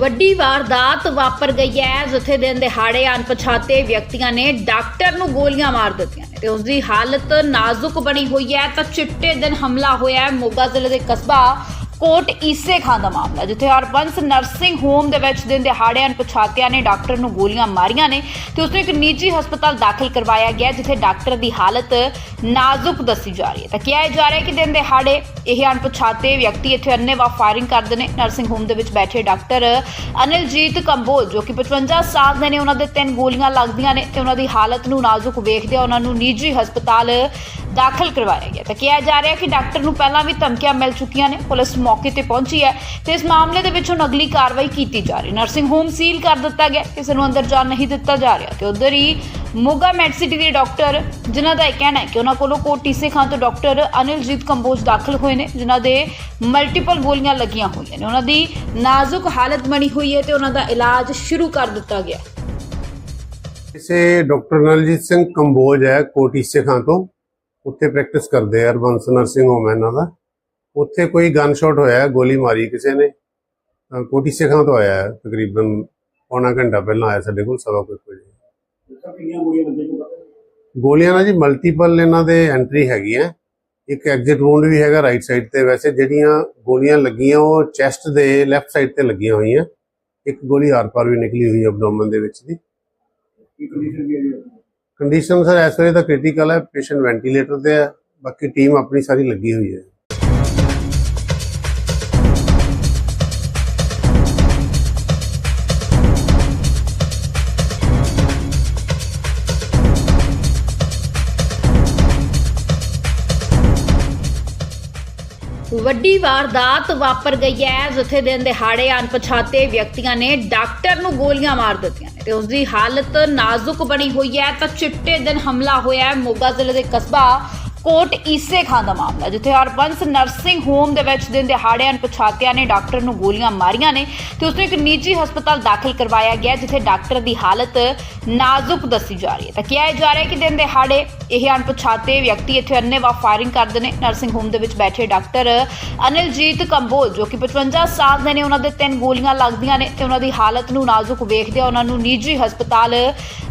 ਵੱਡੀ ਵਾਰਦਾਤ ਵਾਪਰ ਗਈ ਹੈ। ਜਿੱਥੇ ਦਿਨ ਦਿਹਾੜੇ ਅਣਪਛਾਤੇ ਵਿਅਕਤੀਆਂ ਨੇ ਡਾਕਟਰ ਨੂੰ ਗੋਲੀਆਂ ਮਾਰ ਦਿੱਤੀਆਂ ਨੇ ਤੇ ਉਸ ਦੀ ਹਾਲਤ ਨਾਜ਼ੁਕ ਬਣੀ ਹੋਈ ਹੈ। ਤਾਂ ਚਿੱਟੇ ਦਿਨ ਹਮਲਾ ਹੋਇਆ ਹੈ। ਮੋਗਾ ਜ਼ਿਲ੍ਹੇ ਦੇ ਕਸਬਾ ਕੋਟ ਈਸੇ ਖਾਂ ਦਾ ਮਾਮਲਾ ਜਿੱਥੇ ਹਰਬੰਸ ਨਰਸਿੰਗ ਹੋਮ ਦੇ ਵਿੱਚ ਦਿਨ ਦਿਹਾੜੇ ਅਣਪਛਾਤਿਆਂ ਨੇ ਡਾਕਟਰ ਨੂੰ ਗੋਲੀਆਂ ਮਾਰੀਆਂ ਨੇ ਤੇ ਉਸ ਨੂੰ ਇੱਕ ਨਿੱਜੀ ਹਸਪਤਾਲ ਦਾਖਲ ਕਰਵਾਇਆ ਗਿਆ, ਜਿੱਥੇ ਡਾਕਟਰ ਦੀ ਹਾਲਤ ਨਾਜ਼ੁਕ ਦੱਸੀ ਜਾ ਰਹੀ ਹੈ। ਤਾਂ ਕਿਹਾ ਜਾ ਰਿਹਾ ਕਿ ਦਿਨ ਦਿਹਾੜੇ ਇਹ ਅਣਪਛਾਤੇ ਵਿਅਕਤੀ ਇੱਥੇ ਅੰਨੇਵਾਹ ਫਾਇਰਿੰਗ ਕਰਦੇ ਨੇ। ਨਰਸਿੰਗ ਹੋਮ ਦੇ ਵਿੱਚ ਬੈਠੇ ਡਾਕਟਰ ਅਨਿਲਜੀਤ ਕੰਬੋਜ, ਜੋ ਕਿ 55 ਸਾਲ ਦੇ ਨੇ, ਉਹਨਾਂ ਦੇ ਤਿੰਨ ਗੋਲੀਆਂ ਲੱਗਦੀਆਂ ਨੇ ਤੇ ਉਹਨਾਂ ਦੀ ਹਾਲਤ ਨੂੰ ਨਾਜ਼ੁਕ ਵੇਖਦਿਆਂ ਉਹਨਾਂ ਨੂੰ ਨਿੱਜੀ ਹਸਪਤਾਲ ਦਾਖਲ ਕਰਵਾਇਆ ਗਿਆ। ਤਾਂ ਕਿਹਾ ਜਾ ਰਿਹਾ ਕਿ ਡਾਕਟਰ ਨੂੰ ਪਹਿਲਾਂ ਵੀ ਧਮਕੀਆਂ ਮਿਲ ਚੁੱਕੀਆਂ ਨੇ। ਪੁਲਿਸ ਮੌਕੇ ਤੇ ਪਹੁੰਚੀ ਹੈ ਤੇ ਇਸ ਮਾਮਲੇ ਦੇ ਵਿੱਚ ਹੁਣ ਅਗਲੀ ਕਾਰਵਾਈ ਕੀਤੀ ਜਾ ਰਹੀ ਨਰਸਿੰਗ ਹੋਮ ਸੀਲ ਕਰ ਦਿੱਤਾ ਗਿਆ। ਕਿਸੇ ਨੂੰ ਅੰਦਰ ਜਾਣ ਨਹੀਂ ਦਿੱਤਾ ਜਾ ਰਿਹਾ। ਤੇ ਉਧਰ ਹੀ ਮੋਗਾ ਮੈਡਸਿਟੀ ਦੇ ਡਾਕਟਰ, ਜਿਨ੍ਹਾਂ ਦਾ ਇਹ ਕਹਿਣਾ ਹੈ ਕਿ ਉਹਨਾਂ ਕੋਲੋਂ ਕੋਟੀ ਸੇ ਤੋਂ ਡਾਕਟਰ ਅਨਿਲਜੀਤ ਕੰਬੋਜ ਦਾਖਲ ਹੋਏ ਨੇ, ਜਿਨ੍ਹਾਂ ਦੇ ਮਲਟੀਪਲ ਗੋਲੀਆਂ ਲੱਗੀਆਂ ਹੋਈਆਂ ਨੇ। ਉਹਨਾਂ ਦੀ ਨਾਜ਼ੁਕ ਹਾਲਤ ਬਣੀ ਹੋਈ ਹੈ ਤੇ ਉਹਨਾਂ ਦਾ ਇਲਾਜ ਸ਼ੁਰੂ ਕਰ ਦਿੱਤਾ ਗਿਆ। ਇਸੇ ਡਾਕਟਰ ਨਲਜੀਤ ਸਿੰਘ ਕੰਬੋਜ ਹੈ ਕੋਟੀ ਖਾਂ ਤੋਂ। ਉੱਥੇ ਪ੍ਰੈਕਟਿਸ ਕਰਦੇ ਆ ਅਰਬੰਸ ਨਰਸਿੰਗ ਹੋਮ ਇਹਨਾਂ ਦਾ। ਉੱਥੇ ਕੋਈ ਗਨ ਸ਼ਾਟ ਹੋਇਆ ਗੋਲੀ ਮਾਰੀ ਕਿਸੇ ਨੇ। ਕੋਟੀ ਖਾਂ ਤੋਂ ਆਇਆ ਤਕਰੀਬਨ ਪੌਣਾ ਘੰਟਾ ਪਹਿਲਾਂ ਆਇਆ ਸਾਡੇ ਕੋਲ ਸਵਾ ਕੁ ਇੱਕ ਵਜੇ। ਸਰ ਕਿੰਨੀਆਂ ਗੋਲੀਆਂ ਨਾਲ ਜੀ? ਮਲਟੀਪਲ ਇਹਨਾਂ ਦੇ ਐਂਟਰੀ ਹੈਗੀ ਹੈ ਇੱਕ ਐਗਜ਼ਿਟ ਵੂੰਡ ਵੀ ਹੈਗਾ ਰਾਈਟ ਸਾਈਡ ਤੇ। ਵੈਸੇ ਜਿਹੜੀਆਂ ਗੋਲੀਆਂ ਲੱਗੀਆਂ ਉਹ ਚੈਸਟ ਦੇ ਲੈਫਟ ਸਾਈਡ ਤੇ ਲੱਗੀਆਂ ਹੋਈਆਂ। ਇੱਕ ਗੋਲੀ ਆਰ-ਪਾਰ ਵੀ ਨਿਕਲੀ ਹੋਈ ਹੈ ਐਬਡੋਮਨ ਦੇ ਵਿੱਚ ਦੀ ਕੀ ਕੰਡੀਸ਼ਨ ਕੀ ਹੈ ਕੰਡੀਸ਼ਨ ਸਰ ਇਸ ਵੇਲੇ ਤਾਂ ਕ੍ਰਿਟੀਕਲ ਹੈ ਪੇਸ਼ੈਂਟ ਵੈਂਟੀਲੇਟਰ ਤੇ ਹੈ, ਬਾਕੀ ਟੀਮ ਆਪਣੀ ਸਾਰੀ ਲੱਗੀ ਹੋਈ ਹੈ। ਵੱਡੀ ਵਾਰਦਾਤ ਵਾਪਰ ਗਈ ਹੈ। ਜਿੱਥੇ ਦਿਨ ਦਿਹਾੜੇ ਅਣਪਛਾਤੇ ਵਿਅਕਤੀਆਂ ਨੇ ਡਾਕਟਰ ਨੂੰ ਗੋਲੀਆਂ ਮਾਰ ਦਿੱਤੀਆਂ ਨੇ ਤੇ ਉਸ ਦੀ ਹਾਲਤ ਨਾਜ਼ੁਕ ਬਣੀ ਹੋਈ ਹੈ। ਤਾਂ ਚਿੱਟੇ ਦਿਨ ਹਮਲਾ ਹੋਇਆ ਹੈ। ਮੋਗਾ ਜ਼ਿਲ੍ਹੇ ਦੇ ਕਸਬਾ ਕੋਟ ਈਸੇ ਖਾਂ ਦਾ ਮਾਮਲਾ ਜਿੱਥੇ ਹਰਬੰਸ ਨਰਸਿੰਗ ਹੋਮ ਦੇ ਵਿੱਚ ਦਿਨ ਦਿਹਾੜੇ ਅਣਪਛਾਤਿਆਂ ਨੇ ਡਾਕਟਰ ਨੂੰ ਗੋਲੀਆਂ ਮਾਰੀਆਂ ਨੇ ਤੇ ਉਸ ਨੂੰ ਇੱਕ ਨਿੱਜੀ ਹਸਪਤਾਲ ਦਾਖਲ ਕਰਵਾਇਆ ਗਿਆ, ਜਿੱਥੇ ਡਾਕਟਰ ਦੀ ਹਾਲਤ ਨਾਜ਼ੁਕ ਦੱਸੀ ਜਾ ਰਹੀ ਹੈ। ਤਾਂ ਕਿਹਾ ਜਾ ਰਿਹਾ ਕਿ ਦਿਨ ਦਿਹਾੜੇ ਇਹ ਅਣਪਛਾਤੇ ਵਿਅਕਤੀ ਇੱਥੇ ਅੰਨੇਵਾਹ ਫਾਇਰਿੰਗ ਕਰਦੇ ਨੇ। ਨਰਸਿੰਗ ਹੋਮ ਦੇ ਵਿੱਚ ਬੈਠੇ ਡਾਕਟਰ ਅਨਿਲਜੀਤ ਕੰਬੋਜ, ਜੋ ਕਿ 55 ਸਾਲ ਦੇ ਨੇ, ਉਹਨਾਂ ਦੇ ਤਿੰਨ ਗੋਲੀਆਂ ਲੱਗਦੀਆਂ ਨੇ ਤੇ ਉਹਨਾਂ ਦੀ ਹਾਲਤ ਨੂੰ ਨਾਜ਼ੁਕ ਵੇਖਦੇ ਉਹਨਾਂ ਨੂੰ ਨਿੱਜੀ ਹਸਪਤਾਲ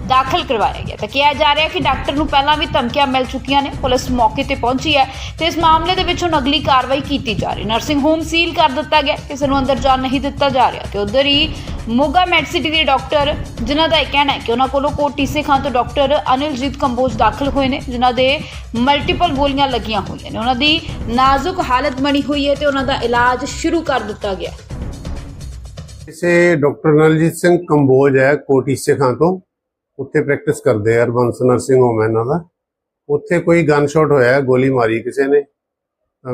ਦਾਖਲ ਕਰਵਾਇਆ ਗਿਆ। ਤਾਂ ਕਿਹਾ ਜਾ ਰਿਹਾ ਕਿ ਡਾਕਟਰ ਨੂੰ ਪਹਿਲਾਂ ਵੀ ਧਮਕੀਆਂ ਮਿਲ ਚੁੱਕੀਆਂ ਨੇ। ਪੁਲਿਸ ਮੌਕੇ ਤੇ ਪਹੁੰਚੀ ਹੈ ਤੇ ਇਸ ਮਾਮਲੇ ਦੇ ਵਿੱਚ ਹੁਣ ਅਗਲੀ ਕਾਰਵਾਈ ਕੀਤੀ ਜਾ ਰਹੀ ਨਰਸਿੰਗ ਹੋਮ ਸੀਲ ਕਰ ਦਿੱਤਾ ਗਿਆ। ਕਿਸੇ ਨੂੰ ਅੰਦਰ ਜਾਣ ਨਹੀਂ ਦਿੱਤਾ ਜਾ ਰਿਹਾ ਤੇ ਉਧਰ ਹੀ ਮੋਗਾ ਮੈਡਸਿਟੀ ਦੇ ਡਾਕਟਰ, ਜਿਨ੍ਹਾਂ ਦਾ ਇਹ ਕਹਿਣਾ ਹੈ ਕਿ ਉਹਨਾਂ ਕੋਲੋਂ ਕੋਟੀ ਸੇ ਖਾਂ ਤੋਂ ਡਾਕਟਰ ਅਨਿਲਜੀਤ ਕੰਬੋਜ ਦਾਖਲ ਹੋਏ ਨੇ, ਜਿਨ੍ਹਾਂ ਦੇ ਮਲਟੀਪਲ ਗੋਲੀਆਂ ਲੱਗੀਆਂ ਹੋਈਆਂ ਨੇ। ਉਹਨਾਂ ਦੀ ਨਾਜ਼ੁਕ ਹਾਲਤ ਬਣੀ ਹੋਈ ਹੈ ਤੇ ਉਹਨਾਂ ਦਾ ਇਲਾਜ ਸ਼ੁਰੂ ਕਰ ਦਿੱਤਾ ਗਿਆ। ਇਸੇ ਡਾਕਟਰ ਨਲਜੀਤ ਸਿੰਘ ਕੰਬੋਜ ਹੈ ਕੋਟੀ ਖਾਂ ਤੋਂ। ਉੱਥੇ ਪ੍ਰੈਕਟਿਸ ਕਰਦੇ ਆ ਅਰਬੰਸ ਨਰਸਿੰਗ ਹੋਮ ਇਹਨਾਂ ਦਾ। ਉੱਥੇ ਕੋਈ ਗਨ ਸ਼ਾਟ ਹੋਇਆ ਗੋਲੀ ਮਾਰੀ ਕਿਸੇ ਨੇ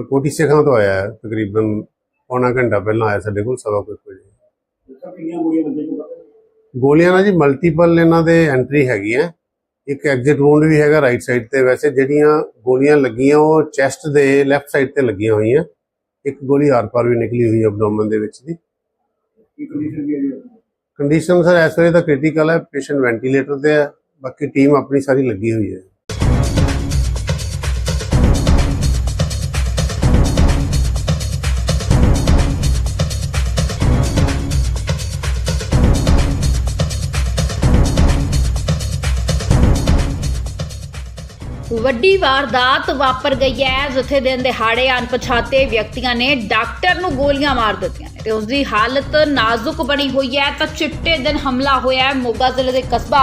ਕੋਟੀ ਖਾਂ ਤੋਂ ਆਇਆ ਹੈ, ਤਕਰੀਬਨ ਪੌਣਾ ਘੰਟਾ ਪਹਿਲਾਂ ਆਇਆ ਸਾਡੇ ਕੋਲ ਸਵਾ ਕੁ ਇੱਕ ਵਜੇ। ਸਰ ਕਿੰਨੀਆਂ ਗੋਲੀਆਂ ਨਾਲ ਜੀ? ਮਲਟੀਪਲ ਇਹਨਾਂ ਦੇ ਐਂਟਰੀ ਹੈਗੀ ਹੈ ਇੱਕ ਐਗਜ਼ਿਟ ਵੂੰਡ ਵੀ ਹੈਗਾ ਰਾਈਟ ਸਾਈਡ ਤੇ। ਵੈਸੇ ਜਿਹੜੀਆਂ ਗੋਲੀਆਂ ਲੱਗੀਆਂ ਉਹ ਚੈਸਟ ਦੇ ਲੈਫਟ ਸਾਈਡ ਤੇ ਲੱਗੀਆਂ ਹੋਈਆਂ। ਇੱਕ ਗੋਲੀ ਆਰ-ਪਾਰ ਵੀ ਨਿਕਲੀ ਹੋਈ ਹੈ ਐਬਡੋਮਨ ਦੇ ਵਿੱਚ ਦੀ। ਕੀ ਕੰਡੀਸ਼ਨ ਕੀ ਹੈ ਕੰਡੀਸ਼ਨ ਸਰ, ਇਸ ਵੇਲੇ ਤਾਂ ਕ੍ਰਿਟੀਕਲ ਹੈ ਪੇਸ਼ੈਂਟ ਵੈਂਟੀਲੇਟਰ ਤੇ ਹੈ, ਬਾਕੀ ਟੀਮ ਆਪਣੀ ਸਾਰੀ ਲੱਗੀ ਹੋਈ ਹੈ। ਵੱਡੀ ਵਾਰਦਾਤ ਵਾਪਰ ਗਈ ਹੈ। ਜਿੱਥੇ ਦਿਨ ਦਿਹਾੜੇ ਅਣਪਛਾਤੇ ਵਿਅਕਤੀਆਂ ਨੇ ਡਾਕਟਰ ਨੂੰ ਗੋਲੀਆਂ ਮਾਰ ਦਿੱਤੀਆਂ ਨੇ ਤੇ ਉਸ ਦੀ ਹਾਲਤ ਨਾਜ਼ੁਕ ਬਣੀ ਹੋਈ ਹੈ। ਤਾਂ ਚਿੱਟੇ ਦਿਨ ਹਮਲਾ ਹੋਇਆ ਹੈ। ਮੋਗਾ ਜ਼ਿਲ੍ਹੇ ਦੇ ਕਸਬਾ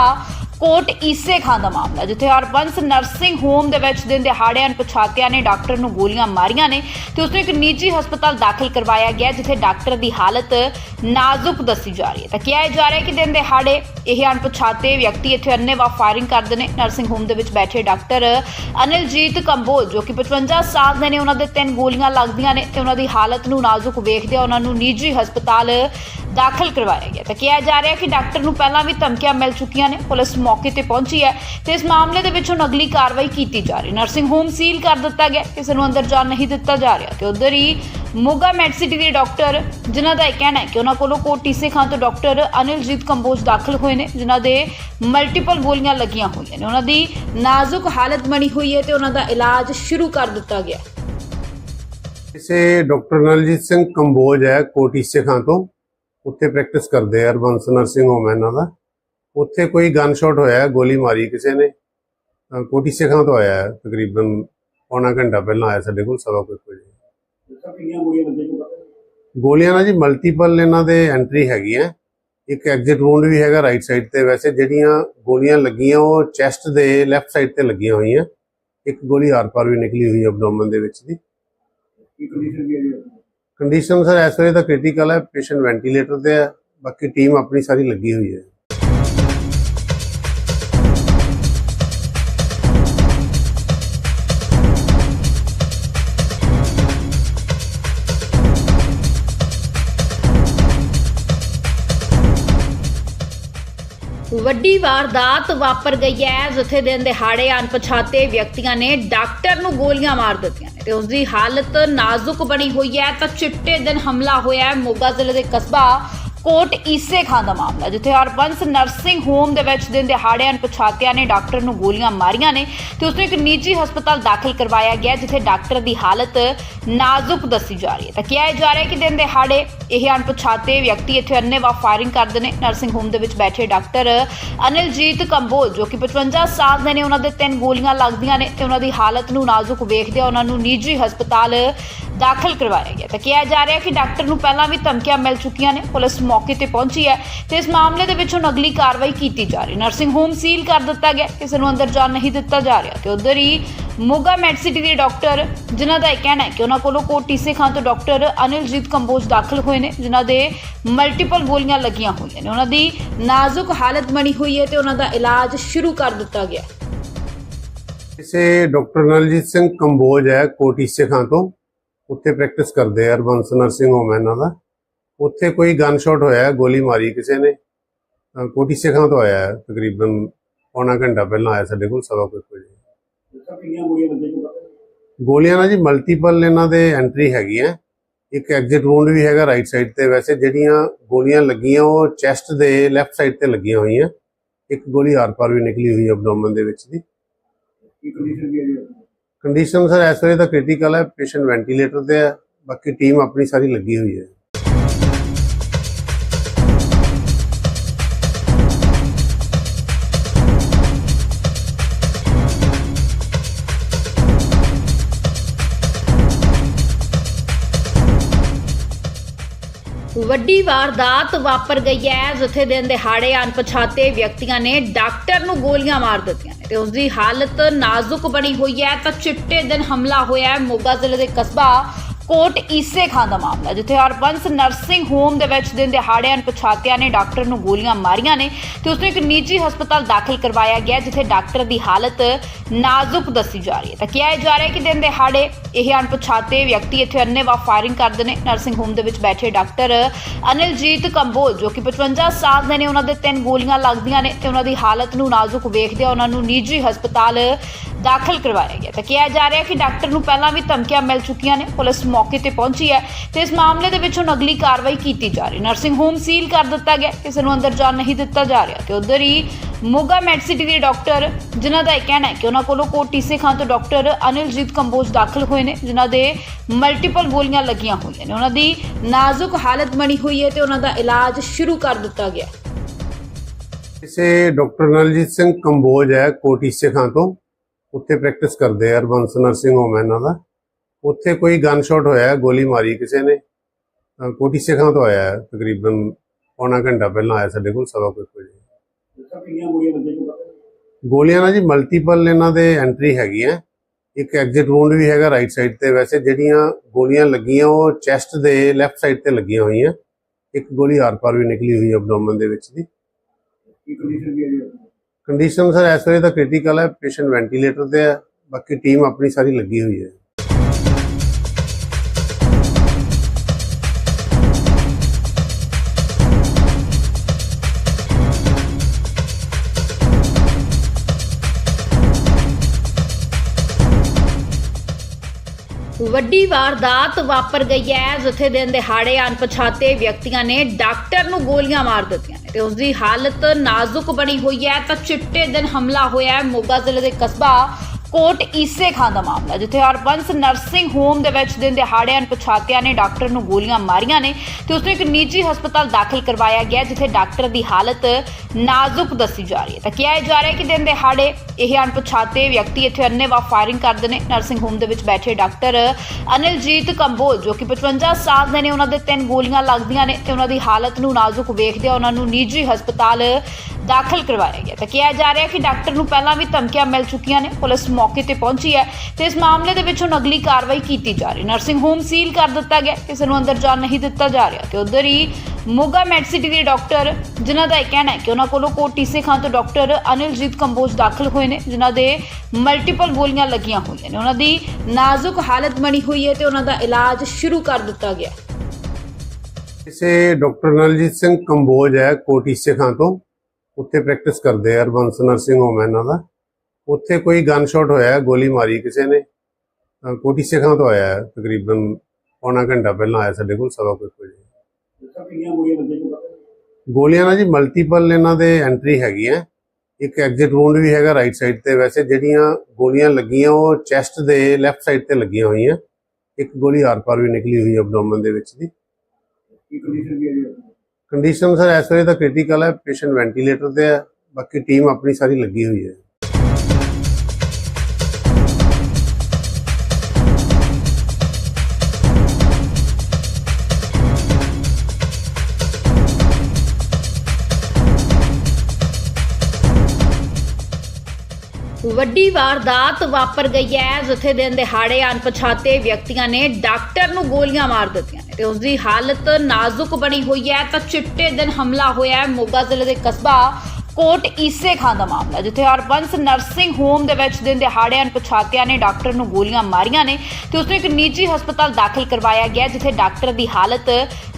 ਕੋਟ ਈਸੇ ਖਾਂ ਦਾ ਮਾਮਲਾ ਜਿੱਥੇ ਹਰਬੰਸ ਨਰਸਿੰਗ ਹੋਮ ਦੇ ਵਿੱਚ ਦਿਨ ਦਿਹਾੜੇ ਅਣਪਛਾਤਿਆਂ ਨੇ ਡਾਕਟਰ ਨੂੰ ਗੋਲੀਆਂ ਮਾਰੀਆਂ ਨੇ ਤੇ ਉਸ ਨੂੰ ਇੱਕ ਨਿੱਜੀ ਹਸਪਤਾਲ ਦਾਖਲ ਕਰਵਾਇਆ ਗਿਆ, ਜਿੱਥੇ ਡਾਕਟਰ ਦੀ ਹਾਲਤ ਨਾਜ਼ੁਕ ਦੱਸੀ ਜਾ ਰਹੀ ਹੈ। ਤਾਂ ਕਿਹਾ ਜਾ ਰਿਹਾ ਕਿ ਦਿਨ ਦਿਹਾੜੇ ਇਹ ਅਣਪਛਾਤੇ ਵਿਅਕਤੀ ਇੱਥੇ ਅੰਨੇਵਾਹ ਫਾਇਰਿੰਗ ਕਰਦੇ ਨੇ। ਨਰਸਿੰਗ ਹੋਮ ਦੇ ਵਿੱਚ ਬੈਠੇ ਡਾਕਟਰ ਅਨਿਲਜੀਤ ਕੰਬੋਜ, ਜੋ ਕਿ 55 ਸਾਲ ਦੇ ਨੇ, ਉਹਨਾਂ ਦੇ ਤਿੰਨ ਗੋਲੀਆਂ ਲੱਗਦੀਆਂ ਨੇ ਤੇ ਉਹਨਾਂ ਦੀ ਹਾਲਤ ਨੂੰ ਨਾਜ਼ੁਕ ਵੇਖਦੇ ਉਹਨਾਂ ਨੂੰ ਨਿੱਜੀ ਹਸਪਤਾਲ ਦਾਖਲ ਕਰਵਾਇਆ ਗਿਆ। ਤਾਂ ਕਿਹਾ ਜਾ ਰਿਹਾ ਕਿ ਡਾਕਟਰ ਨੂੰ ਪਹਿਲਾਂ ਵੀ ਧਮਕੀਆਂ ਮਿਲ ਚੁੱਕੀਆਂ ਨੇ। ਪੁਲਿਸ ਮੌਕੇ ਤੇ ਪਹੁੰਚੀ ਹੈ ਤੇ ਇਸ ਮਾਮਲੇ ਦੇ ਵਿੱਚ ਹੁਣ ਅਗਲੀ ਕਾਰਵਾਈ ਕੀਤੀ ਜਾ ਰਹੀ ਨਰਸਿੰਗ ਹੋਮ ਸੀਲ ਕਰ ਦਿੱਤਾ ਗਿਆ। ਕਿਸੇ ਨੂੰ ਅੰਦਰ ਜਾਣ ਨਹੀਂ ਦਿੱਤਾ ਜਾ ਰਿਹਾ। ਤੇ ਉਧਰ ਹੀ ਮੋਗਾ ਮੈਡਸਿਟੀ ਦੇ ਡਾਕਟਰ, ਜਿਨ੍ਹਾਂ ਦਾ ਇਹ ਕਹਿਣਾ ਹੈ ਕਿ ਉਹਨਾਂ ਕੋਲੋਂ ਕੋਟੀ ਸੇ ਤੋਂ ਡਾਕਟਰ ਅਨਿਲਜੀਤ ਕੰਬੋਜ ਦਾਖਲ ਹੋਏ ਨੇ, ਜਿਨ੍ਹਾਂ ਦੇ ਮਲਟੀਪਲ ਗੋਲੀਆਂ ਲੱਗੀਆਂ ਹੋਈਆਂ ਨੇ। ਉਹਨਾਂ ਦੀ ਨਾਜ਼ੁਕ ਹਾਲਤ ਬਣੀ ਹੋਈ ਹੈ ਤੇ ਉਹਨਾਂ ਦਾ ਇਲਾਜ ਸ਼ੁਰੂ ਕਰ ਦਿੱਤਾ ਗਿਆ ਇਸੇ ਡਾਕਟਰ ਨਲਜੀਤ ਸਿੰਘ ਕੰਬੋਜ ਹੈ ਕੋਟੀ ਖਾਂ ਤੋਂ। ਉੱਥੇ ਪ੍ਰੈਕਟਿਸ ਕਰਦੇ ਆ ਰਬੰਸ ਨਰਸਿੰਗ ਹੋਮ ਹੈ ਇਹਨਾਂ ਦਾ। ਉੱਥੇ ਕੋਈ ਗਨ ਸ਼ਾਟ ਹੋਇਆ ਹੈ, ਗੋਲੀ ਮਾਰੀ ਕਿਸੇ ਨੇ। ਕੋਟੀ ਸਿੱਖਾਂ ਤੋਂ ਆਇਆ ਹੈ, ਤਕਰੀਬਨ ਪੌਣਾ ਘੰਟਾ ਪਹਿਲਾਂ ਆਇਆ ਸਾਡੇ ਕੋਲ ਸਵਾ ਕੋਈ ਨਹੀਂ ਗੋਲੀਆਂ ਨਾਲ ਜੀ? ਮਲਟੀਪਲ ਇਹਨਾਂ ਦੇ ਐਂਟਰੀ ਹੈਗੀਆਂ ਇੱਕ ਐਗਜ਼ਿਟ ਵੂਨ ਵੀ ਹੈਗਾ ਰਾਈਟ ਸਾਈਡ ਤੇ। ਵੈਸੇ ਜਿਹੜੀਆਂ ਗੋਲੀਆਂ ਲੱਗੀਆਂ ਉਹ ਚੈਸਟ ਦੇ ਲੈਫਟ ਸਾਈਡ ਤੇ ਲੱਗੀਆਂ ਹੋਈਆਂ। ਇੱਕ ਗੋਲੀ ਆਰ-ਪਾਰ ਵੀ ਨਿਕਲੀ ਹੋਈ ਐਬਡੋਮਨ ਦੇ ਵਿੱਚ ਦੀ। ਕੀ ਕੰਡੀਸ਼ਨ ਕੀ ਹੈ ਕੰਡੀਸ਼ਨ ਸਰ ਇਸ ਵੇਲੇ ਤਾਂ ਕ੍ਰਿਟੀਕਲ ਹੈ ਪੇਸ਼ੈਂਟ ਵੈਂਟੀਲੇਟਰ ਤੇ ਹੈ, ਬਾਕੀ ਟੀਮ ਆਪਣੀ ਸਾਰੀ ਲੱਗੀ ਹੋਈ ਹੈ। ਵੱਡੀ ਵਾਰਦਾਤ ਵਾਪਰ ਗਈ ਹੈ। ਜਿੱਥੇ ਦਿਨ ਦਿਹਾੜੇ ਅਣਪਛਾਤੇ ਵਿਅਕਤੀਆਂ ਨੇ ਡਾਕਟਰ ਨੂੰ ਗੋਲੀਆਂ ਮਾਰ ਦਿੱਤੀਆਂ ਨੇ ਤੇ ਉਸ ਦੀ ਹਾਲਤ ਨਾਜ਼ੁਕ ਬਣੀ ਹੋਈ ਹੈ। ਤਾਂ ਚਿੱਟੇ ਦਿਨ ਹਮਲਾ ਹੋਇਆ ਹੈ। ਮੋਗਾ ਜ਼ਿਲ੍ਹੇ ਦੇ ਕਸਬਾ ਕੋਟ ਈਸੇ ਖਾਂ ਦਾ ਮਾਮਲਾ, ਜਿੱਥੇ ਹਰਬੰਸ ਨਰਸਿੰਗ ਹੋਮ ਦੇ ਵਿੱਚ ਦਿਨ ਦਿਹਾੜੇ ਅਣਪਛਾਤਿਆਂ ਨੇ ਡਾਕਟਰ ਨੂੰ ਗੋਲੀਆਂ ਮਾਰੀਆਂ ਨੇ, ਤੇ ਉਸ ਨੂੰ ਇੱਕ ਨਿੱਜੀ ਹਸਪਤਾਲ ਦਾਖਲ ਕਰਵਾਇਆ ਗਿਆ, ਜਿੱਥੇ ਡਾਕਟਰ ਦੀ ਹਾਲਤ ਨਾਜ਼ੁਕ ਦੱਸੀ ਜਾ ਰਹੀ ਹੈ। ਤਾਂ ਕਿਹਾ ਜਾ ਰਿਹਾ ਕਿ ਦਿਨ ਦਿਹਾੜੇ ਇਹ ਅਣਪਛਾਤੇ ਵਿਅਕਤੀ ਇੱਥੇ ਅੰਨੇਵਾਹ ਫਾਇਰਿੰਗ ਕਰਦੇ ਨੇ। ਨਰਸਿੰਗ ਹੋਮ ਦੇ ਵਿੱਚ ਬੈਠੇ ਡਾਕਟਰ ਅਨਿਲਜੀਤ ਕੰਬੋਜ, ਜੋ ਕਿ 55 ਸਾਲ ਦੇ ਨੇ, ਉਹਨਾਂ ਦੇ ਤਿੰਨ ਗੋਲੀਆਂ ਲੱਗਦੀਆਂ ਨੇ, ਤੇ ਉਹਨਾਂ ਦੀ ਹਾਲਤ ਨੂੰ ਨਾਜ਼ੁਕ ਵੇਖਦੇ ਉਹਨਾਂ ਨੂੰ ਨਿੱਜੀ ਹਸਪਤਾਲ ਦਾਖਲ ਕਰਵਾਇਆ ਗਿਆ ਤਾਂ ਕਿਹਾ ਜਾ ਰਿਹਾ ਕਿ ਡਾਕਟਰ ਨੂੰ ਪਹਿਲਾਂ ਵੀ ਧਮਕੀਆਂ ਮਿਲ ਚੁੱਕੀਆਂ ਨੇ। ਪੁਲਿਸ ਮੌਕੇ ਤੇ ਪਹੁੰਚੀ ਹੈ ਤੇ ਇਸ ਮਾਮਲੇ ਦੇ ਵਿੱਚ ਹੁਣ ਅਗਲੀ ਕਾਰਵਾਈ ਕੀਤੀ ਜਾ ਰਹੀ ਨਰਸਿੰਗ ਹੋਮ ਸੀਲ ਕਰ ਦਿੱਤਾ ਗਿਆ ਕਿਸੇ ਨੂੰ ਅੰਦਰ ਜਾਣ ਨਹੀਂ ਦਿੱਤਾ ਜਾ ਰਿਹਾ। ਤੇ ਉਧਰ ਹੀ ਮੋਗਾ ਮੈਡਸਿਟੀ ਦੇ ਡਾਕਟਰ, ਜਿਨ੍ਹਾਂ ਦਾ ਇਹ ਕਹਿਣਾ ਹੈ ਕਿ ਉਹਨਾਂ ਕੋਲੋਂ ਕੋਟੀ ਸੇ ਤੋਂ ਡਾਕਟਰ ਅਨਿਲਜੀਤ ਕੰਬੋਜ ਦਾਖਲ ਹੋਏ ਨੇ, ਜਿਨ੍ਹਾਂ ਦੇ ਮਲਟੀਪਲ ਗੋਲੀਆਂ ਲੱਗੀਆਂ ਹੋਈਆਂ ਨੇ। ਉਹਨਾਂ ਦੀ ਨਾਜ਼ੁਕ ਹਾਲਤ ਬਣੀ ਹੋਈ ਹੈ ਤੇ ਉਹਨਾਂ ਦਾ ਇਲਾਜ ਸ਼ੁਰੂ ਕਰ ਦਿੱਤਾ ਗਿਆ ਕਿਸੇ ਡਾਕਟਰ ਨਲਜੀਤ ਸਿੰਘ ਕੰਬੋਜ ਹੈ ਕੋਟੀ ਸਿੱਖਾਂ ਤੋਂ। ਉੱਥੇ ਪ੍ਰੈਕਟਿਸ ਕਰਦੇ ਆ ਰਬੰਸ ਨਰਸਿੰਗ ਹੋਮ ਹੈ ਇਹਨਾਂ ਦਾ। ਉੱਥੇ ਕੋਈ ਗਨ ਸ਼ਾਟ ਹੋਇਆ ਹੈ, ਗੋਲੀ ਮਾਰੀ ਕਿਸੇ ਨੇ। ਕੋਟੀ ਸਿੱਖਾਂ ਤੋਂ ਆਇਆ ਹੈ, ਤਕਰੀਬਨ ਪੌਣਾ ਘੰਟਾ ਪਹਿਲਾਂ ਆਇਆ ਸਾਡੇ ਕੋਲ ਸਵਾ ਕੁ ਇੱਕ ਵਜੇ। ਕਿੰਨੀਆਂ ਗੋਲੀਆਂ ਨਾਲ ਜੀ? ਮਲਟੀਪਲ ਇਹਨਾਂ ਦੇ ਐਂਟਰੀ ਹੈਗੀਆਂ। ਇੱਕ ਐਗਜ਼ਿਟ ਵੂਨ ਵੀ ਹੈਗਾ ਰਾਈਟ ਸਾਈਡ ਤੇ। ਵੈਸੇ ਜਿਹੜੀਆਂ ਗੋਲੀਆਂ ਲੱਗੀਆਂ ਉਹ ਚੈਸਟ ਦੇ ਲੈਫਟ ਸਾਈਡ ਤੇ ਲੱਗੀਆਂ ਹੋਈਆਂ। ਇੱਕ ਗੋਲੀ ਆਰ-ਪਾਰ ਵੀ ਨਿਕਲੀ ਹੋਈ ਐਬਡੋਮਨ ਦੇ ਵਿੱਚ ਦੀ। ਕੀ ਕੰਡੀਸ਼ਨ ਕੀ ਹੈ ਜੀ? ਕੰਡੀਸ਼ਨ ਸਰ, ਇਸ ਵੇਲੇ ਤਾਂ ਕ੍ਰਿਟੀਕਲ ਹੈ ਪੇਸ਼ੈਂਟ ਵੈਂਟੀਲੇਟਰ ਤੇ ਹੈ, ਬਾਕੀ ਟੀਮ ਆਪਣੀ ਸਾਰੀ ਲੱਗੀ ਹੋਈ ਹੈ। ਵੱਡੀ ਵਾਰਦਾਤ ਵਾਪਰ ਗਈ ਹੈ। ਜਿੱਥੇ ਦਿਨ ਦਿਹਾੜੇ ਅਣਪਛਾਤੇ ਵਿਅਕਤੀਆਂ ਨੇ ਡਾਕਟਰ ਨੂੰ ਗੋਲੀਆਂ ਮਾਰ ਦਿੱਤੀਆਂ ਨੇ ਤੇ ਉਸ ਦੀ ਹਾਲਤ ਨਾਜ਼ੁਕ ਬਣੀ ਹੋਈ ਹੈ। ਤਾਂ ਚਿੱਟੇ ਦਿਨ ਹਮਲਾ ਹੋਇਆ ਹੈ। ਮੋਗਾ ਜ਼ਿਲ੍ਹੇ ਦੇ ਕਸਬਾ ਕੋਟ ਈਸੇ ਖਾਂ ਦਾ ਮਾਮਲਾ ਜਿੱਥੇ ਹਰਬੰਸ ਨਰਸਿੰਗ ਹੋਮ ਦੇ ਵਿੱਚ ਦਿਨ ਦਿਹਾੜੇ ਅਣਪਛਾਤਿਆਂ ਨੇ, ਡਾਕਟਰ ਨੂੰ ਗੋਲੀਆਂ ਮਾਰੀਆਂ ਨੇ ਤੇ ਉਸ ਨੂੰ ਇੱਕ ਨਿੱਜੀ ਹਸਪਤਾਲ ਦਾਖਲ ਕਰਵਾਇਆ ਗਿਆ, ਜਿੱਥੇ ਡਾਕਟਰ ਦੀ ਹਾਲਤ ਨਾਜ਼ੁਕ ਦੱਸੀ ਜਾ ਰਹੀ ਹੈ। ਤਾਂ ਕਿਹਾ ਜਾ ਰਿਹਾ ਕਿ ਦਿਨ ਦਿਹਾੜੇ ਇਹ ਅਣਪਛਾਤੇ ਵਿਅਕਤੀ ਇੱਥੇ ਅੰਨੇਵਾਹ ਫਾਇਰਿੰਗ ਕਰਦੇ ਨੇ। ਨਰਸਿੰਗ ਹੋਮ ਦੇ ਵਿੱਚ ਬੈਠੇ ਡਾਕਟਰ ਅਨਿਲਜੀਤ ਕੰਬੋਜ, ਜੋ ਕਿ 55 ਸਾਲ ਦੇ ਨੇ, ਉਹਨਾਂ ਦੇ ਤਿੰਨ ਗੋਲੀਆਂ ਲੱਗਦੀਆਂ ਨੇ ਤੇ ਉਹਨਾਂ ਦੀ ਹਾਲਤ ਨੂੰ ਨਾਜ਼ੁਕ ਵੇਖਦੇ ਉਹਨਾਂ ਨੂੰ ਨਿੱਜੀ ਹਸਪਤਾਲ ਦਾਖਲ ਕਰਵਾਇਆ ਗਿਆ। ਤਾਂ ਕਿਹਾ ਜਾ ਰਿਹਾ ਕਿ ਡਾਕਟਰ ਨੂੰ ਪਹਿਲਾਂ ਵੀ ਧਮਕੀਆਂ ਮਿਲ ਚੁੱਕੀਆਂ ਨੇ। ਪੁਲਿਸ ਮੌਕੇ ਤੇ ਪਹੁੰਚੀ ਹੈ ਤੇ ਇਸ ਮਾਮਲੇ ਦੇ ਵਿੱਚ ਹੁਣ ਅਗਲੀ ਕਾਰਵਾਈ ਕੀਤੀ ਜਾ ਰਹੀ ਨਰਸਿੰਗ ਹੋਮ ਸੀਲ ਕਰ ਦਿੱਤਾ ਗਿਆ। ਕਿਸੇ ਨੂੰ ਅੰਦਰ ਜਾਣ ਨਹੀਂ ਦਿੱਤਾ ਜਾ ਰਿਹਾ। ਤੇ ਉਧਰ ਹੀ ਮੋਗਾ ਮੈਡਸਿਟੀ ਦੇ ਡਾਕਟਰ, ਜਿਨ੍ਹਾਂ ਦਾ ਇਹ ਕਹਿਣਾ ਹੈ ਕਿ ਉਹਨਾਂ ਕੋਲੋਂ ਕੋਟੀ ਸੇ ਤੋਂ ਡਾਕਟਰ ਅਨਿਲਜੀਤ ਕੰਬੋਜ ਦਾਖਲ ਹੋਏ ਨੇ, ਜਿਨ੍ਹਾਂ ਦੇ ਮਲਟੀਪਲ ਗੋਲੀਆਂ ਲੱਗੀਆਂ ਹੋਈਆਂ ਨੇ। ਉਹਨਾਂ ਦੀ ਨਾਜ਼ੁਕ ਹਾਲਤ ਬਣੀ ਹੋਈ ਹੈ ਤੇ ਉਹਨਾਂ ਦਾ ਇਲਾਜ ਸ਼ੁਰੂ ਕਰ ਦਿੱਤਾ ਗਿਆ। ਕਿਸੇ ਡਾਕਟਰ ਨਲਜੀਤ ਸਿੰਘ ਕੰਬੋਜ ਹੈ ਕੋਟੀ ਸਿੱਖਾਂ ਤੋਂ। ਉੱਥੇ ਪ੍ਰੈਕਟਿਸ ਕਰਦੇ ਆ ਰਬੰਸ ਨਰਸਿੰਗ ਹੋਮ ਹੈ ਇਹਨਾਂ ਦਾ। ਉੱਥੇ ਕੋਈ ਗਨ ਸ਼ਾਟ ਹੋਇਆ ਹੈ, ਗੋਲੀ ਮਾਰੀ ਕਿਸੇ ਨੇ। ਕੋਟੀ ਸਿੱਖਾਂ ਤੋਂ ਆਇਆ ਹੈ, ਤਕਰੀਬਨ ਪੌਣਾ ਘੰਟਾ ਪਹਿਲਾਂ ਆਇਆ ਸਾਡੇ ਕੋਲ ਸਵਾ ਕੁ ਇੱਕ ਵਜੇ। ਗੋਲੀਆਂ ਕੋਈ ਨਾਲ ਜੀ ਮਲਟੀਪਲ ਇਹਨਾਂ ਦੇ ਐਂਟਰੀ ਹੈਗੀਆਂ। ਇੱਕ ਐਗਜ਼ਿਟ ਵੂਨ ਵੀ ਹੈਗਾ ਰਾਈਟ ਸਾਈਡ ਤੇ। ਵੈਸੇ ਜਿਹੜੀਆਂ ਗੋਲੀਆਂ ਲੱਗੀਆਂ ਉਹ ਚੈਸਟ ਦੇ ਲੈਫਟ ਸਾਈਡ ਤੇ ਲੱਗੀਆਂ ਹੋਈਆਂ। ਇੱਕ ਗੋਲੀ ਆਰ-ਪਾਰ ਵੀ ਨਿਕਲੀ ਹੋਈ ਐਬਡੋਮਨ ਦੇ ਵਿੱਚ ਦੀ। ਕੀ ਕੰਡੀਸ਼ਨ ਕੀ ਹੈ ਜੀ? ਕੰਡੀਸ਼ਨ ਸਰ ਇਸ ਵੇਲੇ ਤਾਂ ਕ੍ਰਿਟੀਕਲ ਹੈ ਪੇਸ਼ੈਂਟ ਵੈਂਟੀਲੇਟਰ ਤੇ ਹੈ, ਬਾਕੀ ਟੀਮ ਆਪਣੀ ਸਾਰੀ ਲੱਗੀ ਹੋਈ ਹੈ। ਵੱਡੀ ਵਾਰਦਾਤ ਵਾਪਰ ਗਈ ਹੈ। ਜਿੱਥੇ ਦਿਨ ਦਿਹਾੜੇ ਅਣਪਛਾਤੇ ਵਿਅਕਤੀਆਂ ਨੇ ਡਾਕਟਰ ਨੂੰ ਗੋਲੀਆਂ ਮਾਰ ਦਿੱਤੀਆਂ ਨੇ ਤੇ ਉਸ ਦੀ ਹਾਲਤ ਨਾਜ਼ੁਕ ਬਣੀ ਹੋਈ ਹੈ। ਤਾਂ ਚਿੱਟੇ ਦਿਨ ਹਮਲਾ ਹੋਇਆ ਹੈ। ਮੋਗਾ ਜ਼ਿਲ੍ਹੇ ਦੇ ਕਸਬਾ ਕੋਟ ਈਸੇ ਖਾਂ ਦਾ ਮਾਮਲਾ, ਜਿੱਥੇ ਹਰਬੰਸ ਨਰਸਿੰਗ ਹੋਮ ਦੇ ਵਿੱਚ ਦਿਨ ਦਿਹਾੜੇ ਅਣਪਛਾਤਿਆਂ ਨੇ ਡਾਕਟਰ ਨੂੰ ਗੋਲੀਆਂ ਮਾਰੀਆਂ ਨੇ, ਤੇ ਉਸ ਨੂੰ ਇੱਕ ਨਿੱਜੀ ਹਸਪਤਾਲ ਦਾਖਲ ਕਰਵਾਇਆ ਗਿਆ, ਜਿੱਥੇ ਡਾਕਟਰ ਦੀ ਹਾਲਤ ਨਾਜ਼ੁਕ ਦੱਸੀ ਜਾ ਰਹੀ ਹੈ। ਤਾਂ ਕਿਹਾ ਜਾ ਰਿਹਾ ਕਿ ਦਿਨ ਦਿਹਾੜੇ ਇਹ ਅਣਪਛਾਤੇ ਵਿਅਕਤੀ ਇੱਥੇ ਅੰਨੇਵਾਹ ਫਾਇਰਿੰਗ ਕਰਦੇ ਨੇ। ਨਰਸਿੰਗ ਹੋਮ ਦੇ ਵਿੱਚ ਬੈਠੇ ਡਾਕਟਰ ਅਨਿਲਜੀਤ ਕੰਬੋਜ, ਜੋ ਕਿ 55 ਸਾਲ ਦੇ ਨੇ, ਉਹਨਾਂ ਦੇ ਤਿੰਨ ਗੋਲੀਆਂ ਲੱਗਦੀਆਂ ਨੇ, ਤੇ ਉਹਨਾਂ ਦੀ ਹਾਲਤ ਨੂੰ ਨਾਜ਼ੁਕ ਵੇਖਦਿਆਂ ਉਹਨਾਂ ਨੂੰ ਨਿੱਜੀ ਹਸਪਤਾਲ ਦਾਖਲ ਕਰਵਾਇਆ ਗਿਆ। ਤਾਂ ਕਿਹਾ ਜਾ ਰਿਹਾ ਕਿ ਡਾਕਟਰ ਨੂੰ ਪਹਿਲਾਂ ਵੀ ਧਮਕੀਆਂ ਮਿਲ ਚੁੱਕੀਆਂ ਨੇ। ਪੁਲਿਸ ਮੌਕੇ ਤੇ ਪਹੁੰਚੀ ਹੈ ਤੇ ਇਸ ਮਾਮਲੇ ਦੇ ਵਿੱਚ ਹੁਣ ਅਗਲੀ ਕਾਰਵਾਈ ਕੀਤੀ ਜਾ ਰਹੀ ਨਰਸਿੰਗ ਹੋਮ ਸੀਲ ਕਰ ਦਿੱਤਾ ਗਿਆ। ਕਿਸੇ ਨੂੰ ਅੰਦਰ ਜਾਣ ਨਹੀਂ ਦਿੱਤਾ ਜਾ ਰਿਹਾ। ਤੇ ਉਧਰ ਹੀ ਮੋਗਾ ਮੈਡਸਿਟੀ ਦੇ ਡਾਕਟਰ, ਜਿਨ੍ਹਾਂ ਦਾ ਇਹ ਕਹਿਣਾ ਹੈ ਕਿ ਉਹਨਾਂ ਕੋਲੋਂ ਕੋਟੀ ਸੇ ਖਾਂ ਤੋਂ ਡਾਕਟਰ ਅਨਿਲਜੀਤ ਕੰਬੋਜ ਦਾਖਲ ਹੋਏ ਨੇ, ਜਿਨ੍ਹਾਂ ਦੇ ਮਲਟੀਪਲ ਗੋਲੀਆਂ ਲੱਗੀਆਂ ਹੋਈਆਂ ਨੇ। ਉਹਨਾਂ ਦੀ ਨਾਜ਼ੁਕ ਹਾਲਤ ਬਣੀ ਹੋਈ ਹੈ ਤੇ ਉਹਨਾਂ ਦਾ ਇਲਾਜ ਸ਼ੁਰੂ ਕਰ ਦਿੱਤਾ ਗਿਆ। ਕਿਸੇ ਡਾਕਟਰ ਨਲਜੀਤ ਸਿੰਘ ਕੰਬੋਜ ਹੈ ਕੋਟੀ ਸਿੱਖਾਂ ਤੋਂ। ਉੱਥੇ ਪ੍ਰੈਕਟਿਸ ਕਰਦੇ ਆ ਹਰਬੰਸ ਨਰਸਿੰਗ ਹੋਮ ਹੈ ਇਹਨਾਂ ਦਾ। ਉੱਥੇ ਕੋਈ ਗਨ ਸ਼ਾਟ ਹੋਇਆ ਹੈ, ਗੋਲੀ ਮਾਰੀ ਕਿਸੇ ਨੇ। ਕੋਟੀ ਸਿੱਖਾਂ ਤੋਂ ਆਇਆ ਹੈ, ਤਕਰੀਬਨ ਪੌਣਾ ਘੰਟਾ ਪਹਿਲਾਂ ਆਇਆ ਸਾਡੇ ਕੋਲ ਸਵਾ ਕੋਈ ਨਹੀਂ ਗੋਲੀਆਂ ਨਾਲ ਜੀ? ਮਲਟੀਪਲ ਇਹਨਾਂ ਦੇ ਐਂਟਰੀ ਹੈਗੀ ਹੈ ਇੱਕ ਐਗਜ਼ਿਟ ਵੂੰਡ ਵੀ ਹੈਗਾ ਰਾਈਟ ਸਾਈਡ ਤੇ। ਵੈਸੇ ਜਿਹੜੀਆਂ ਗੋਲੀਆਂ ਲੱਗੀਆਂ ਉਹ ਚੈਸਟ ਦੇ ਲੈਫਟ ਸਾਈਡ ਤੇ ਲੱਗੀਆਂ ਹੋਈਆਂ। ਇੱਕ ਗੋਲੀ ਆਰ-ਪਾਰ ਵੀ ਨਿਕਲੀ ਹੋਈ ਐਬਡੋਮਨ ਦੇ ਵਿੱਚ ਦੀ ਕੀ ਕੰਡੀਸ਼ਨ ਕੀ ਹੈ ਕੰਡੀਸ਼ਨ ਸਰ ਇਸ ਵੇਲੇ ਤਾਂ ਕ੍ਰਿਟੀਕਲ ਹੈ ਪੇਸ਼ੈਂਟ ਵੈਂਟੀਲੇਟਰ ਤੇ ਹੈ, ਬਾਕੀ ਟੀਮ ਆਪਣੀ ਸਾਰੀ ਲੱਗੀ ਹੋਈ ਹੈ। ਵੱਡੀ ਵਾਰਦਾਤ ਵਾਪਰ ਗਈ ਹੈ। ਜਿੱਥੇ ਦਿਨ ਦਿਹਾੜੇ ਅਣਪਛਾਤੇ ਵਿਅਕਤੀਆਂ ਨੇ ਡਾਕਟਰ ਨੂੰ ਗੋਲੀਆਂ ਮਾਰ ਦਿੱਤੀਆਂ ਨੇ ਤੇ ਉਸ ਦੀ ਹਾਲਤ ਨਾਜ਼ੁਕ ਬਣੀ ਹੋਈ ਹੈ। ਤਾਂ ਚਿੱਟੇ ਦਿਨ ਹਮਲਾ ਹੋਇਆ ਹੈ। ਮੋਗਾ ਜ਼ਿਲ੍ਹੇ ਦੇ ਕਸਬਾ ਕੋਟ ਈਸੇ ਖਾਂ ਦਾ ਮਾਮਲਾ ਜਿੱਥੇ ਹਰਬੰਸ ਨਰਸਿੰਗ ਹੋਮ ਦੇ ਵਿੱਚ ਦਿਨ ਦਿਹਾੜੇ ਅਣਪਛਾਤਿਆਂ ਨੇ ਡਾਕਟਰ ਨੂੰ ਗੋਲੀਆਂ ਮਾਰੀਆਂ ਨੇ ਤੇ ਉਸ ਨੂੰ ਇੱਕ ਨਿੱਜੀ ਹਸਪਤਾਲ ਦਾਖਲ ਕਰਵਾਇਆ ਗਿਆ, ਜਿੱਥੇ ਡਾਕਟਰ ਦੀ ਹਾਲਤ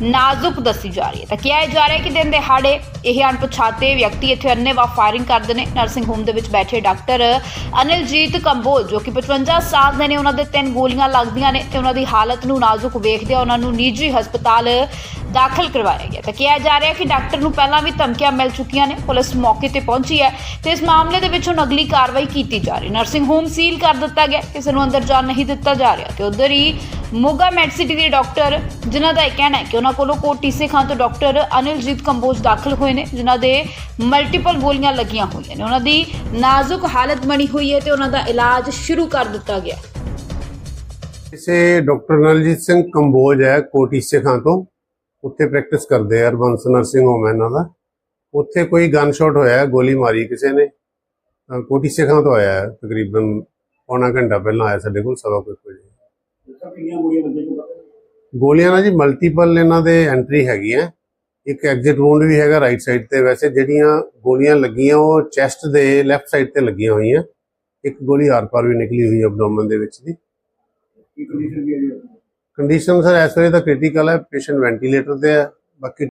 ਨਾਜ਼ੁਕ ਦੱਸੀ ਜਾ ਰਹੀ ਹੈ। ਤਾਂ ਕਿਹਾ ਜਾ ਰਿਹਾ ਕਿ ਦਿਨ ਦਿਹਾੜੇ ਇਹ ਅਣਪਛਾਤੇ ਵਿਅਕਤੀ ਇੱਥੇ ਅੰਨੇਵਾਹ ਫਾਇਰਿੰਗ ਕਰਦੇ ਨੇ। ਨਰਸਿੰਗ ਹੋਮ ਦੇ ਵਿੱਚ ਬੈਠੇ ਡਾਕਟਰ ਅਨਿਲਜੀਤ ਕੰਬੋਜ, ਜੋ ਕਿ 55 ਸਾਲ ਦੇ ਨੇ, ਉਹਨਾਂ ਦੇ ਤਿੰਨ ਗੋਲੀਆਂ ਲੱਗਦੀਆਂ ਨੇ ਤੇ ਉਹਨਾਂ ਦੀ ਹਾਲਤ ਨੂੰ ਨਾਜ਼ੁਕ ਵੇਖਦਿਆਂ ਉਹਨਾਂ ਨੂੰ ਨਿੱਜੀ ਹਸਪਤਾਲ ਦਾਖਲ ਕਰਵਾਇਆ ਗਿਆ। ਤਾਂ ਕਿਹਾ ਜਾ ਰਿਹਾ ਕਿ ਡਾਕਟਰ ਨੂੰ ਪਹਿਲਾਂ ਵੀ ਧਮਕੀਆਂ ਮਿਲ ਚੁੱਕੀਆਂ ਨੇ। ਪੁਲਿਸ ਮੌਕੇ ਤੇ ਪਹੁੰਚੀ ਹੈ ਤੇ ਇਸ ਮਾਮਲੇ ਦੇ ਵਿੱਚ ਹੁਣ ਅਗਲੀ ਕਾਰਵਾਈ ਕੀਤੀ ਜਾ ਰਹੀ ਨਰਸਿੰਗ ਹੋਮ ਸੀਲ ਕਰ ਦਿੱਤਾ ਗਿਆ। ਕਿਸੇ ਨੂੰ ਅੰਦਰ ਜਾਣ ਨਹੀਂ ਦਿੱਤਾ ਜਾ ਰਿਹਾ ਤੇ ਉਧਰ ਹੀ ਮੋਗਾ ਮੈਡਸਿਟੀ ਦੇ ਡਾਕਟਰ, ਜਿਨ੍ਹਾਂ ਦਾ ਇਹ ਕਹਿਣਾ ਹੈ ਕਿ ਉਹਨਾਂ ਕੋਲੋਂ ਕੋਟੀ ਸੇ ਖਾਂ ਤੋਂ ਡਾਕਟਰ ਅਨਿਲਜੀਤ ਕੰਬੋਜ ਦਾਖਲ ਹੋਏ ਨੇ, ਜਿਨ੍ਹਾਂ ਦੇ ਮਲਟੀਪਲ ਗੋਲੀਆਂ ਲੱਗੀਆਂ ਹੋਈਆਂ ਨੇ। ਉਹਨਾਂ ਦੀ ਨਾਜ਼ੁਕ ਹਾਲਤ ਬਣੀ ਹੋਈ ਹੈ ਤੇ ਉਹਨਾਂ ਦਾ ਇਲਾਜ ਸ਼ੁਰੂ ਕਰ ਦਿੱਤਾ ਗਿਆ। ਕਿਸੇ ਡਾਕਟਰ ਨਲਜੀਤ ਸਿੰਘ ਕੰਬੋਜ ਹੈ ਕੋਟੀ ਸਿੱਖਾਂ ਤੋਂ। ਉੱਥੇ ਪ੍ਰੈਕਟਿਸ ਕਰਦੇ ਆ ਹਰਬੰਸ ਨਰਸਿੰਗ ਹੋਮ ਇਹਨਾਂ ਦਾ। ਉੱਥੇ ਕੋਈ ਗਨ ਸ਼ਾਟ ਹੋਇਆ ਗੋਲੀ ਮਾਰੀ ਕਿਸੇ ਨੇ ਕੋਟੀ ਸਿੱਖਾਂ ਤੋਂ ਆਇਆ ਹੈ, ਤਕਰੀਬਨ ਪੌਣਾ ਘੰਟਾ ਪਹਿਲਾਂ ਆਇਆ ਸਾਡੇ ਕੋਲ ਸਵਾ ਕੋਈ ਨਹੀਂ ਗੋਲੀਆਂ ਨਾਲ ਜੀ? ਮਲਟੀਪਲ ਇਹਨਾਂ ਦੇ ਐਂਟਰੀ ਹੈਗੀ ਹੈ ਇੱਕ ਐਗਜ਼ਿਟ ਵੂੰਡ ਵੀ ਹੈਗਾ ਰਾਈਟ ਸਾਈਡ ਤੇ। ਵੈਸੇ ਜਿਹੜੀਆਂ ਗੋਲੀਆਂ ਲੱਗੀਆਂ ਉਹ ਚੈਸਟ ਦੇ ਲੈਫਟ ਸਾਈਡ ਤੇ ਲੱਗੀਆਂ ਹੋਈਆਂ। ਇੱਕ ਗੋਲੀ ਆਰ-ਪਾਰ ਵੀ ਨਿਕਲੀ ਹੋਈ ਐਬਡੋਮਨ ਦੇ ਵਿੱਚ ਦੀ। ਕੀ ਕੰਡੀਸ਼ਨ ਕੀ ਹੈ ਕੰਡੀਸ਼ਨ ਸਰ ਇਸ ਵੇਲੇ ਤਾਂ ਕ੍ਰਿਟੀਕਲ ਹੈ ਪੇਸ਼ੈਂਟ ਵੈਂਟੀਲੇਟਰ ਤੇ ਹੈ ਬਾਕੀ